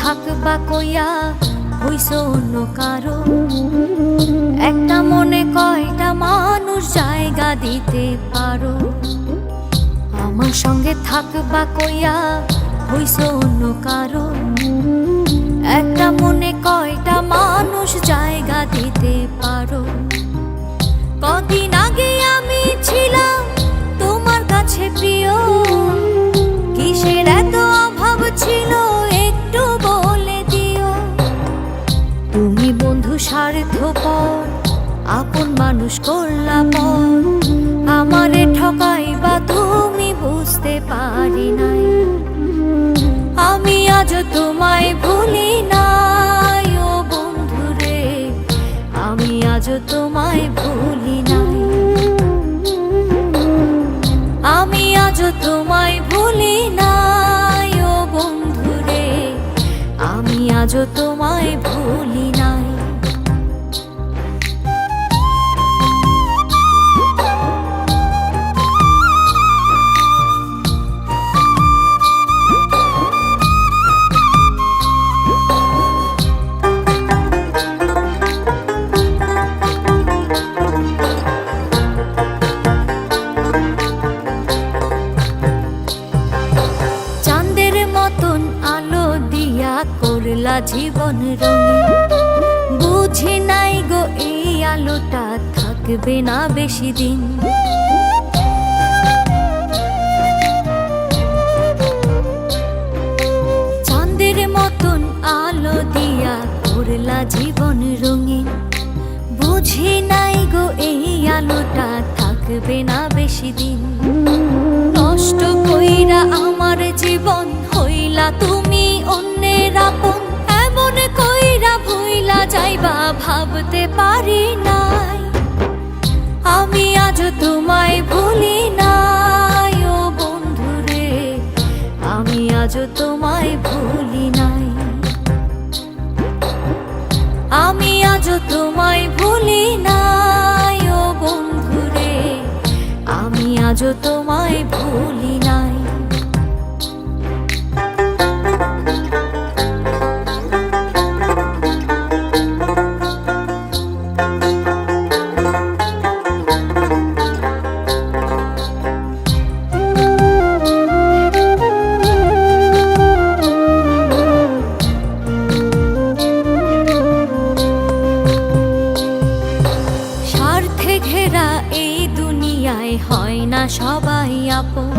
থাকবা কইয়া হইস অন্য কারও। একটা মনে জায়গা দিতে পারো। আমার সঙ্গে থাকবা কইয়া হইস অন্য কারও। মানুষ করলা পর আমারে ঠকাইবা তুমি বুঝতে পারি নাই। আমি আজ তোমায় ভুলি নাই, ও বন্ধু রে। আমি আজ তোমায় ভুলি নাই। আমি আজ তোমায় ভুলি নাই, ও বন্ধু রে। আমি আজ তোমায় ভুলি আলো দিয়া করলা জীবন রঙিন বুঝি নাই গো, এই আলোটা থাকবে না বেশি দিন। চাঁদের মতন আলো দিয়া করলা জীবন রঙিন বুঝি নাই গো, এই আলোটা থাকবে না বেশি দিন। নষ্ট কইরা আমার জীবন হইলা তুমি অন্যের আপন, এমন কইরা ভুইলা যাইবা, ভাবতে পারি নাই। আমি আজ তোমায় ভুলি নাই, ও বন্ধু রে, আমি আজ তোমায় ভুলি নাই। আমি আজ তোমায় ভুলি নাই, ও বন্ধু রে, আমি আজ তোমায় ভুলি হয় না সবাই আপন।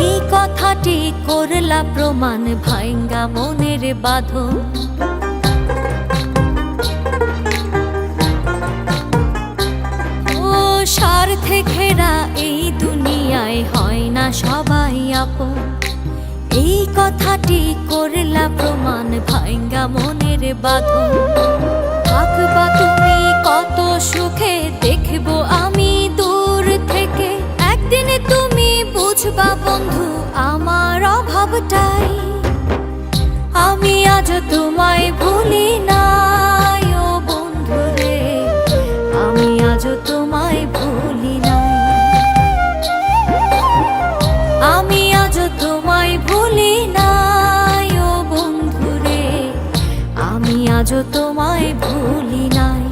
এই কথাটি করলা প্রমাণ ভাঙ্গা মনের ও স্বার্থে ঘেরা এই দুনিয়ায় হয় না সবাই আপন। এই কথাটি করলা প্রমাণ ভাঙ্গা মনের বাঁধন। বা বন্ধু, আমার অভাবটাই। আমি আজ তোমায় ভুলি নাই, ও বন্ধু রে। আমি আজ তোমায় ভুলি নাই। আমি আজ তোমায় ভুলি নাই, ও বন্ধু রে। আমি আজ তোমায় ভুলি নাই।